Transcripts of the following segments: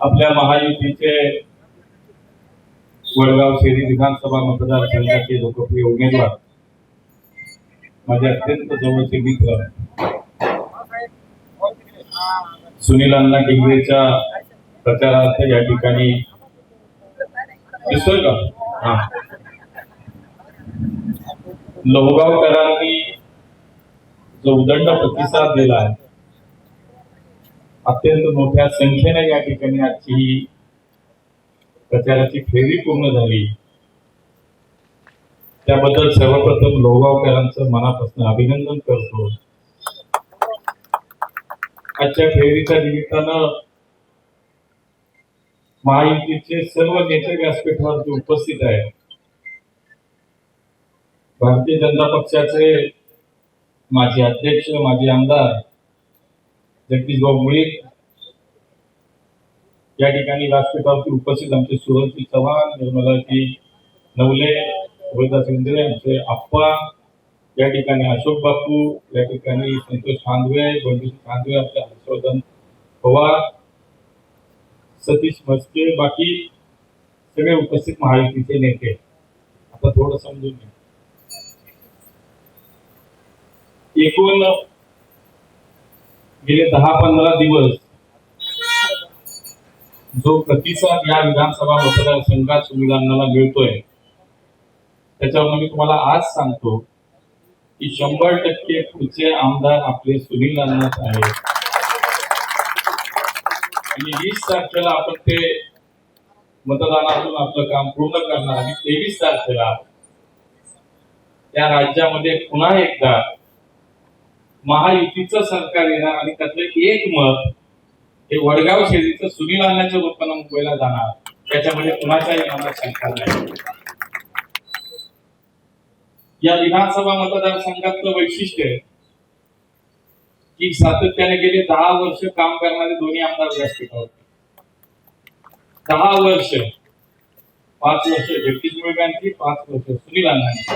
आपल्या महायुतीचे वडगाव शेरी विधानसभा मतदारसंघाचे लोकप्रिय उमेदवार माझे अत्यंत जवळचे मित्र सुनील अण्णा डिंगरेच्या प्रचारार्थ या ठिकाणी दिसतोय का? हा. लोहगावकरांनी जो उदंड प्रतिसाद दिला आहे अत्यंत मोठ्या संख्येने या ठिकाणी आजची ही प्रचाराची फेरी पूर्ण झाली. त्याबद्दल सर्वप्रथम लोगावकरांचं मनापासून अभिनंदन करतो. आजच्या फेरीच्या निमित्तानं महायुतीचे सर्व नेते व्यासपीठावरती उपस्थित आहेत. भारतीय जनता पक्षाचे माजी अध्यक्ष माजी आमदार जगदीशभाऊ मुळीक या ठिकाणी व्यासपीठावरती उपस्थित आमचे सुरजजी चव्हाण निर्मलाजी नवले रोहिदास इंद्रे आमचे आप्पा या ठिकाणी अशोक बापू या ठिकाणी संतोष खांदवे बंधू खांदवे आमचे हर्षवर्धन पवार सतीश मस्के बाकी सगळे उपस्थित महायुतीचे नेते. आता थोडं समजून घ्या. एकूण गेले दहा पंधरा दिवस जो प्रतिसाद या विधानसभा मतदारसंघात संविधानाला मिळतोय त्याच्यावर मी तुम्हाला आज सांगतो की शंभर टक्के पुढचे आमदार आपले सुनील अण्णाच आहेत. आणि वीस तारखेला आपण ते मतदानातून आपलं काम पूर्ण करणार आणि तेवीस तारखेला त्या राज्यामध्ये पुन्हा एकदा महायुतीचं सरकार येणार आणि त्यातलं एक मत हे वडगाव शेरीचं सुनील अण्णाच्या रूपानं मुंबईला जाणार. त्याच्यामध्ये कुणाचाही मनात शंका नाही. या विधानसभा मतदारसंघातलं वैशिष्ट्य आहे की सातत्याने गेले दहा वर्ष काम करणारे दोन्ही आमदार व्यासपीठावर दहा वर्ष पाच वर्ष जगदीश मुळगांची पाच वर्ष सुनील अण्णांची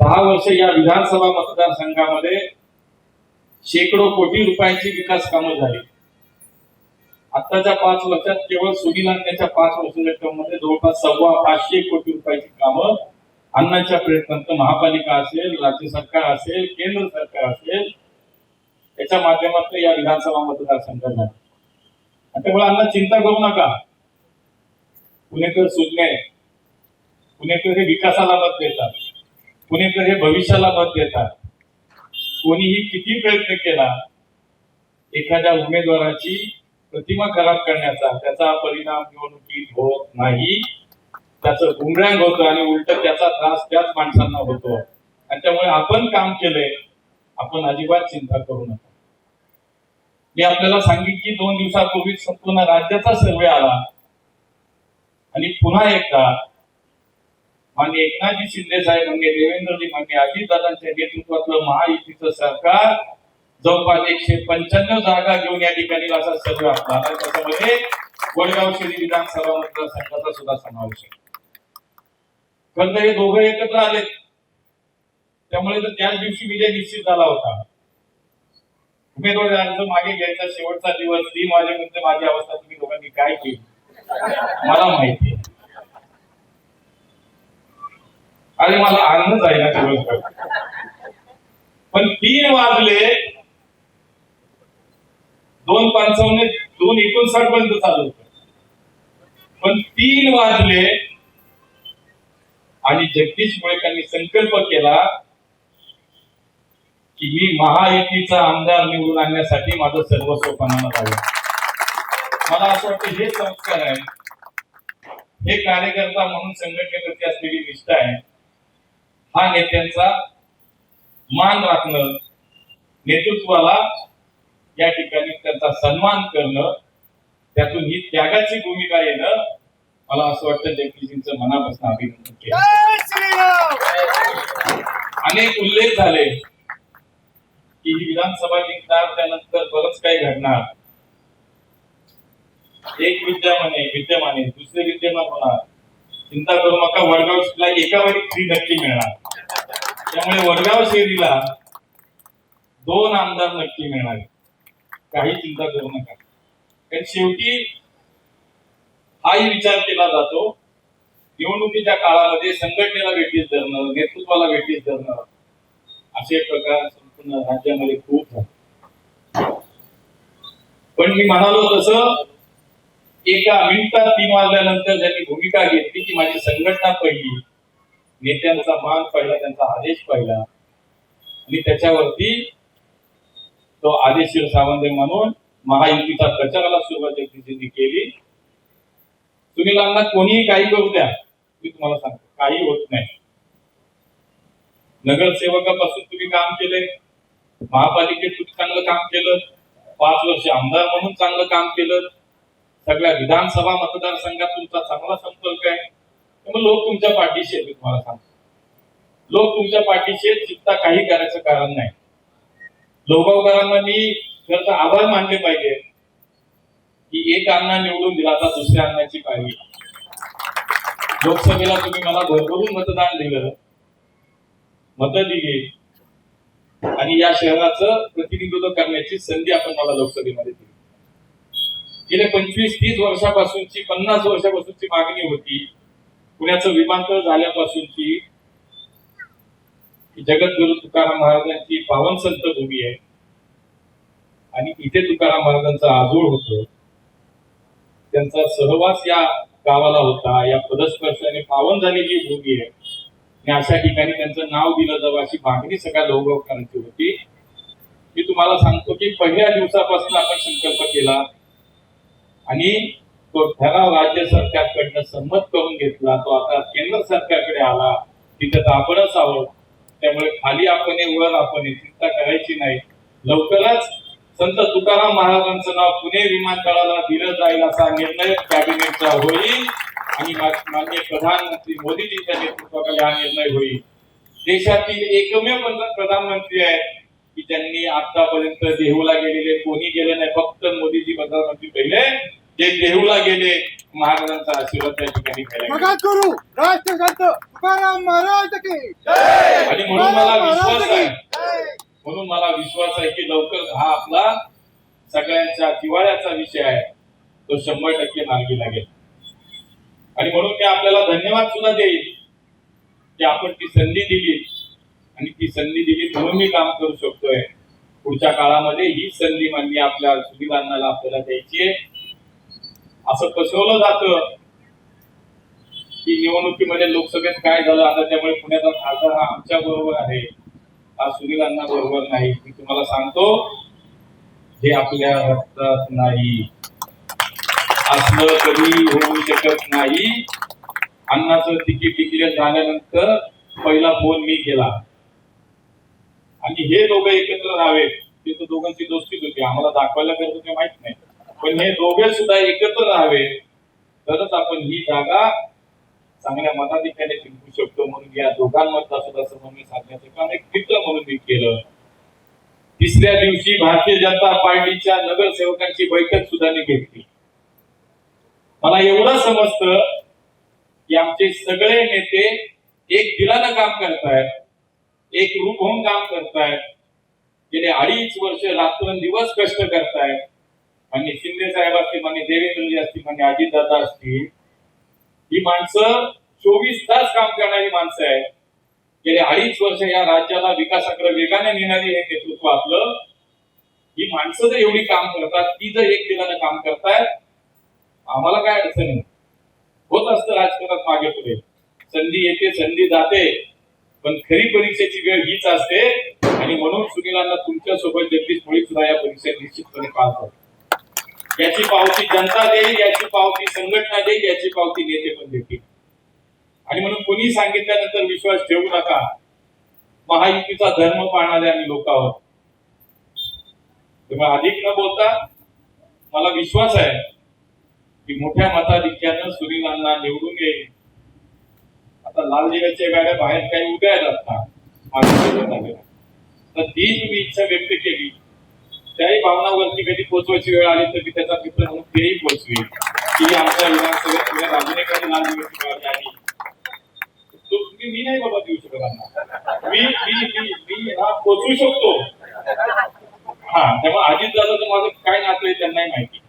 दहा वर्ष या विधानसभा मतदारसंघामध्ये शेकडो कोटी रुपयांची विकास कामं झाली. आत्ताच्या पाच वर्षात केवळ सुनील अण्णाच्या पाच वर्षाच्या term मध्ये जवळपास सव्वा पाचशे कोटी रुपयाची कामं अण्णाच्या प्रयत्नात महापालिका असेल राज्य सरकार असेल केंद्र सरकार असेल याच्या माध्यमातून या विधानसभा मतदारसंघात झाली आणि त्यामुळे अण्णा चिंता करू नका. पुणेकर सुज्ञ पुणेकर हे विकासाला मत देतात. पुणेकर हे भविष्याला मत देतात. कोणीही किती प्रयत्न केला एखाद्या उमेदवाराची प्रतिमा खराब करण्याचा त्याचा परिणाम निवडणुकीत होत नाही. त्याचं गुंगळ्यांग होतं आणि उलट त्याचा त्रास त्याच माणसांना होतो. आणि त्यामुळे आपण काम केलंय आपण अजिबात चिंता करू नका. मी आपल्याला सांगितलं की दोन दिवसापूर्वी संपूर्ण राज्याचा सर्वे आला. आणि पुन्हा एकदा माननीय एकनाथजी शिंदे साहेब म्हणजे देवेंद्रजी माननीय अजितदादांच्या नेतृत्वातलं महायुतीचं सरकार जवळपास एकशे पंच्याण्णव जागा घेऊन या ठिकाणी असा सर्व आपला आला. त्याच्यामध्ये वडगाव शहरी विधानसभा मतदारसंघाचा सुद्धा समावेश आहे. खरं तर हे दोघं एकत्र आले. त्यामुळे तर त्याच दिवशी विजय निश्चित झाला होता. उमेदवारांचं मागे घ्यायचा शेवटचा दिवस ती माझे म्हणते माझी अवस्था तुम्ही दोघांनी काय केली? मला माहिती आहे. मला आनंद आहे ना पण तीन वाजले दोन पंचावन्न दोन एकोणसाठ पर्यंत चालू होत. पण तीन वाजले आणि जगदीश मुळेकांनी संकल्प केला की मी महायुतीचा आमदार निवडून आणण्यासाठी माझं सर्वस्व पणाला लावलं मला असं वाटतं हे संस्कार आहे. हे कार्यकर्ता म्हणून संघटनेप्रती असलेली निष्ठा आहे. हा नेत्यांचा मान राखणं नेतृत्वाला या ठिकाणी त्यांचा सन्मान करणं त्यातून ही त्यागाची भूमिका येणं मला असं वाटतं जगदीशजींचं मनापासून अभिनंदन केलं. अनेक उल्लेख झाले की ही विधानसभा जिंकणार त्यानंतर बरंच काही घडणार. एक विद्यमाने विद्यमाने दुसरे विद्यमान होणार. चिंता करू नका वडगावला एका वेळी फ्री नक्की मिळणार. त्यामुळे वडगाव शहरीला दोन आमदार नक्की मिळणार. काही चिंता करू नका. कारण शेवटी हाही विचार केला जातो निवडणुकीच्या काळामध्ये संघटनेला वेठीस धरणं नेतृत्वाला वेठीस धरणं असे प्रकार संपूर्ण राज्यामध्ये खूप झाले. पण मी म्हणालो तसं एका मिनिटात तीन वाजल्यानंतर ज्यांनी भूमिका घेतली की माझी संघटना पहिली नेत्यांचा मान पहिला त्यांचा आदेश पहिला आणि त्याच्यावरती तो आदेशीर सावंत म्हणून महायुतीचा प्रचाराला सुरुवात जगदीशजींनी केली. सुनीलांना कोणीही काही करू द्या मी तुम्हाला सांगतो काही होत नाही. नगरसेवकापासून तुम्ही काम केले महापालिकेत तुम्ही चांगलं काम केलं पाच वर्ष आमदार म्हणून चांगलं काम केलं सगळ्या विधानसभा मतदारसंघात तुमचा चांगला संपर्क आहे. मग लोक तुमच्या पाठीशी आहेत मी तुम्हाला सांगतो. लोक तुमच्या पाठीशी आहेत चिंता काही करायचं कारण नाही. लोकगावकरांना मी आभार मानले पाहिजे. की एक अण्णा निवडून दिला आता दुसऱ्या अण्णाची पाहिजे लोकसभेला तुम्ही मला भरभरून मतदान दिलं. मत दिली. आणि या शहराचं प्रतिनिधित्व करण्याची संधी आपण मला लोकसभेमध्ये दिली. गेल्या पंचवीस तीस वर्षापासूनची पन्नास वर्षापासूनची मागणी होती. पुण्याचं विमानतळ झाल्यापासूनची जगद्गुरु तुकाराम महाराजांची पावन संत भूमी आहे. आणि इथे तुकाराम महाराजांचा आजोळ होतो. त्यांचा सहवास या गावाला होता. या पदस्पर्शाने पावन झालेली भूमी आहे. आणि अशा ठिकाणी त्यांचं नाव दिलं जावं अशी मागणी सगळ्या लोकगावकरांची होती. मी तुम्हाला सांगतो की पहिल्या दिवसापासून आपण संकल्प केला आणि तो ठराव राज्य सरकारकडनं संमत करून घेतला. तो आता केंद्र सरकारकडे आला. तिथे आपणच आहोत. त्यामुळे खाली आपण वर आपण चिंता करायची नाही. लवकरच संत तुकाराम महाराजांचं नाव पुणे विमानतळाला दिलं जाईल असा निर्णय कॅबिनेटचा होईल. आणि माननीय प्रधानमंत्री मोदीजींच्या नेतृत्वाखाली हा निर्णय होईल. देशातील एकमेव प्रधानमंत्री आहेत की त्यांनी आतापर्यंत देहूला गेलेले कोणी गेले नाही. फक्त मोदीजी प्रधानमंत्री पहिले. जे देहूला गेले महाराजांचा आशीर्वाद त्या ठिकाणी घ्यायला. जगद्गुरु राष्ट्रसंत तुकाराम महाराज की. आणि म्हणून मला विश्वास आहे. म्हणून मला विश्वास आहे की लवकर हा आपला सगळ्यांच्या जिवाळ्याचा विषय आहे. तो शंभर टक्के मार्गी लागेल. आणि म्हणून मी आपल्याला धन्यवाद सुद्धा देईल की आपण ती संधी दिली. आणि ती संधी दिली म्हणून मी काम करू शकतोय. पुढच्या काळामध्ये ही संधी मानली आपल्या अण्णाला आपल्याला द्यायची आहे. असं फसवलं जात की निवडणुकीमध्ये लोकसभेत काय झालं आता त्यामुळे पुण्याचा खासदार हा आमच्या बरोबर आहे. हा सुनील बरोबर नाही. मी तुम्हाला सांगतो हे आपल्या रक्तात नाही. असलं कधी होऊ शकत नाही. अण्णाचं तिकीट डिक्लेअर झाल्यानंतर पहिला फोन मी केला. आणि हे दोघं एकत्र राहावे ते तर दोघांची दोस्तीच होती. आम्हाला दाखवायला गरज माहीत नाही. पण हे दोघे सुद्धा एकत्र राहावे. तरच आपण ही जागा चांगल्या मताधिकाने जिंकू शकतो म्हणून या दोघांमधला सुद्धा समन्वय साधण्याचं काम एक मित्र म्हणून मी केलं. तिसऱ्या दिवशी भारतीय जनता पार्टीच्या नगरसेवकांची बैठक सुद्धा मी घेतली. मला एवढं समजतं की आमचे सगळे नेते एक दिलानं काम करतायत एक रूप होऊन काम करतायत गेले अडीच वर्ष रात्रंदिवस कष्ट करतायत. आणि शिंदे साहेब असतील मान्य देवेंद्रजी असतील मान्य अजितदादा असतील ही माणसं चोवीस तास काम करणारी माणसं आहेत. गेले अडीच वर्ष या राज्याला विकासाकडे वेगाने नेणारी हे नेतृत्व आपलं. ही माणसं जर एवढी काम करतात ती जर एक दिलानं काम करतायत आम्हाला काय अडचण नाही. होत असतं राजकारणात मागे पुढे. संधी येते संधी जाते पण खरी परीक्षेची वेळ हीच असते. आणि म्हणून सुनीलांना तुमच्यासोबत जगदीश मुळी सुद्धा या परीक्षेत निश्चितपणे पास याची पावती जनता देईल याची पावती संघटना देईल याची पावती नेते पण देतील. आणि म्हणून कोणी सांगितल्यानंतर विश्वास ठेवू नका. महायुतीचा धर्म पाळणारे आम्ही लोक आहोत तेव्हा अधिक न बोलता मला विश्वास आहे की मोठ्या मताधिक्यानं सुनीलांना निवडून येईल. आता लाल दिव्याच्या गाड्या बाहेर काही उभ्या आहेत आता. तर ती मी इच्छा व्यक्त केली. त्याही भावनावरती कधी पोचवायची वेळ आली तर मी त्याचा मित्र म्हणून तेही पोचवेल की आमच्या विधानसभेत तुझ्या अजून लाल दिव्याची आली तुम्ही मी नाही बाबा देऊ शकत मी मी मी मी हा पोचवू शकतो. हा त्यामुळे अजित दादा तर माझं काय नातं आहे त्यांनाही माहिती.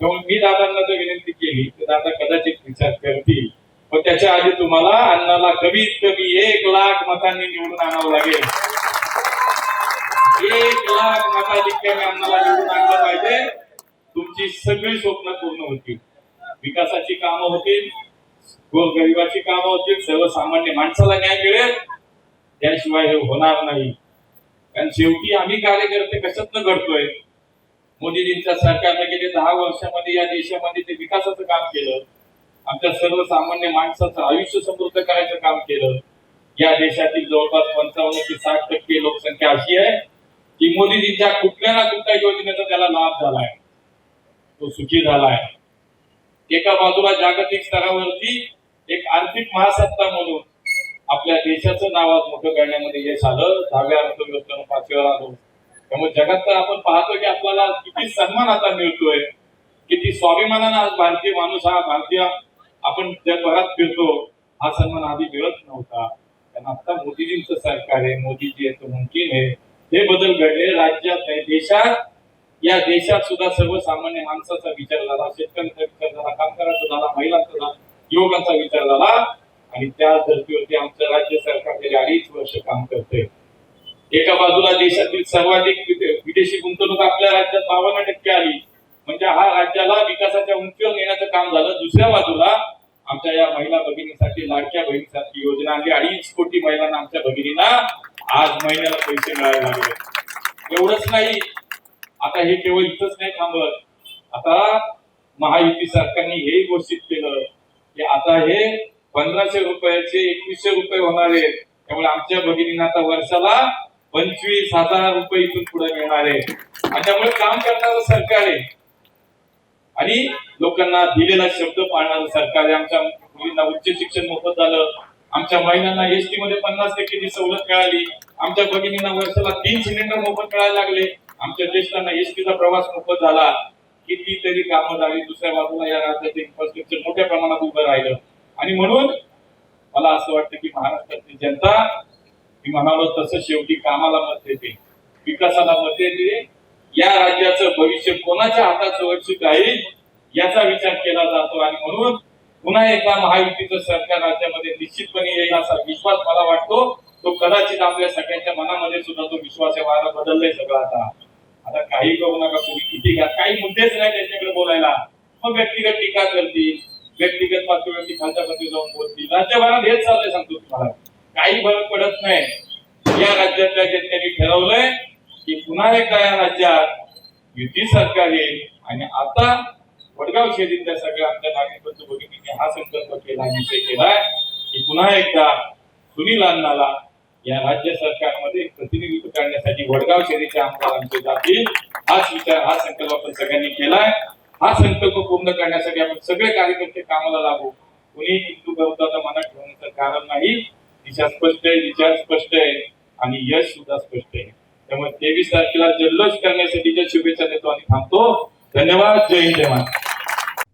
मी दादांना जर विनंती केली तर दादा कदाचित विचार करतील. पण त्याच्या आधी तुम्हाला अण्णाला कमीत कमी एक लाख मतांनी निवडून आणावं लागेल. एक लाख मताधिक्याने आम्हाला निवडून आणलं पाहिजे. तुमची सगळी स्वप्न पूर्ण होतील. विकासाची कामं होतील. गोरगरिबाची कामं होतील. सर्वसामान्य माणसाला न्याय मिळेल. त्याशिवाय हे होणार नाही. कारण शेवटी आम्ही कार्यकर्ते कशातनं घडतोय? मोदीजींच्या सरकारने गेले दहा वर्षामध्ये या देशामध्ये ते विकासाचं काम केलं. आमच्या सर्वसामान्य माणसाचं आयुष्य समृद्ध करायचं काम केलं. या देशातील जवळपास पंचावन्न ते साठ टक्के लोकसंख्या अशी आहे. की मोदीजींच्या कुठल्या ना कुठल्या योजनेचा त्याला लाभ झालाय. तो सुखी झालाय. एका बाजूला जागतिक स्तरावरती एक आर्थिक महासत्ता म्हणून आपल्या देशाचं नाव आज मोठं करण्यामध्ये यश आलं. दहाव्या अर्थव्यवस्थेनं पाचव्यावर आलो. त्यामुळे जगात तर आपण पाहतो की आपल्याला किती सन्मान आता मिळतोय. किती स्वाभिमानानं आज भारतीय माणूस हा भारतीय आपण जगभरात फिरतो. हा सन्मान आधी मिळत नव्हता. कारण आता मोदीजींचं सरकार आहे. मोदीजी आहे तो मुमकिन आहे. हे बदल घडले. राज्यात नाही देशात या देशात सुद्धा सर्वसामान्य माणसाचा विचार झाला शेतकऱ्यांचा विचार झाला कामगारांचा झाला महिलांचा झाला युवकांचा विचार झाला. आणि त्या धर्तीवरती आमचं राज्य सरकार गेले अडीच वर्ष काम करते एका बाजूला देशातील सर्वाधिक विदेशी गुंतवणूक आपल्या राज्यात बावन्न टक्के आली. म्हणजे हा राज्याला विकासाच्या उंचीवर नेण्याचं काम झालं. दुसऱ्या बाजूला आमच्या या महिला भगिनीसाठी लाडक्या बहिणीसाठी योजना आणली अडीच कोटी महिलांना आमच्या भगिनींना आज महिन्याला पैसे मिळायला लागले. एवढंच नाही. आता हे केवळ इथंच नाही थांबत. आता महायुती सरकारने हे घोषित केलं की आता हे पंधराशे रुपयाचे एकवीसशे रुपये होणार आहेत. त्यामुळे आमच्या भगिनींना आता वर्षाला पंचवीस हजार रुपये इथून पुढे मिळणार आहे त्यामुळे काम करणारं सरकार आहे. आणि लोकांना दिलेला शब्द पाळणारं सरकार आहे. आमच्या मुलींना उच्च शिक्षण मोफत झालं. आमच्या महिलांना एसटी मध्ये पन्नास टक्केची सवलत मिळाली आमच्या भगिनींना वर्षाला तीन सिलेंडर मोफत मिळायला लागले. आमच्या ज्येष्ठांना एसटीचा प्रवास मोफत झाला. कितीतरी कामं झाली दुसऱ्या बाजूला या राज्याचं इन्फ्रास्ट्रक्चर मोठ्या प्रमाणात उभं राहिलं. आणि म्हणून मला असं वाटतं की महाराष्ट्रातली जनता मी म्हणालो तसं शेवटी कामाला मत देते विकासाला मत देते. या राज्याचं भविष्य कोणाच्या हातात सुरक्षित राहील याचा विचार केला जातो. आणि म्हणून पुन्हा एकदा महायुतीचं सरकार राज्यामध्ये निश्चितपणे येईल असा विश्वास मला वाटतो. तो कदाचित आपल्या सगळ्यांच्या मनामध्ये सुद्धा तो विश्वास आहे व्हायला बदललाय सगळं आता. आता काही करू नका तुम्ही किती घ्या. काही मुद्देच नाही त्यांच्याकडे बोलायला. मग व्यक्तिगत टीका करतील. व्यक्तिगत पातळीवरती खालच्यापती जाऊन बोलतील. राज्यभरात हेच चाललंय सांगतो तुम्हाला. काही फरक पडत नाही. या राज्यातल्या जनतेने ठरवलंय की पुन्हा एकदा या राज्यात युती सरकार येईल. आणि आता वडगाव शेतीतल्या सगळ्या आमच्या नागरिकांचं बंधू हा संकल्प केला निश्चय केलाय की पुन्हा एकदा सुनील अण्णाला या राज्य सरकारमध्ये प्रतिनिधित्व करण्यासाठी वडगाव शहरीचे आमदार आमचे जातील. हाच विचार हा संकल्प आपण सगळ्यांनी केलाय. हा संकल्प पूर्ण करण्यासाठी आपण सगळे कार्यकर्ते कामाला लागू. कुणी हिंदू गवताचा मनात ठेवण्याचं कारण नाही. दिशा स्पष्ट आहे विचार स्पष्ट आहे आणि यश सुद्धा स्पष्ट आहे. त्यामुळे तेवीस तारखेला जल्लोष करण्यासाठीच्या शुभेच्छा देतो आणि थांबतो. धन्यवाद. जय हिंद जय महाराज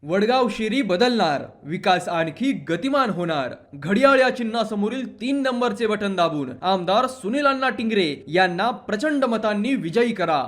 वडगाव शेरी बदलणार विकास आणखी गतिमान होणार. घडियाळ या चिन्हासमोरील तीन नंबरचे बटन दाबून आमदार सुनील अण्णा टिंगरे यांना प्रचंड मतांनी विजयी करा.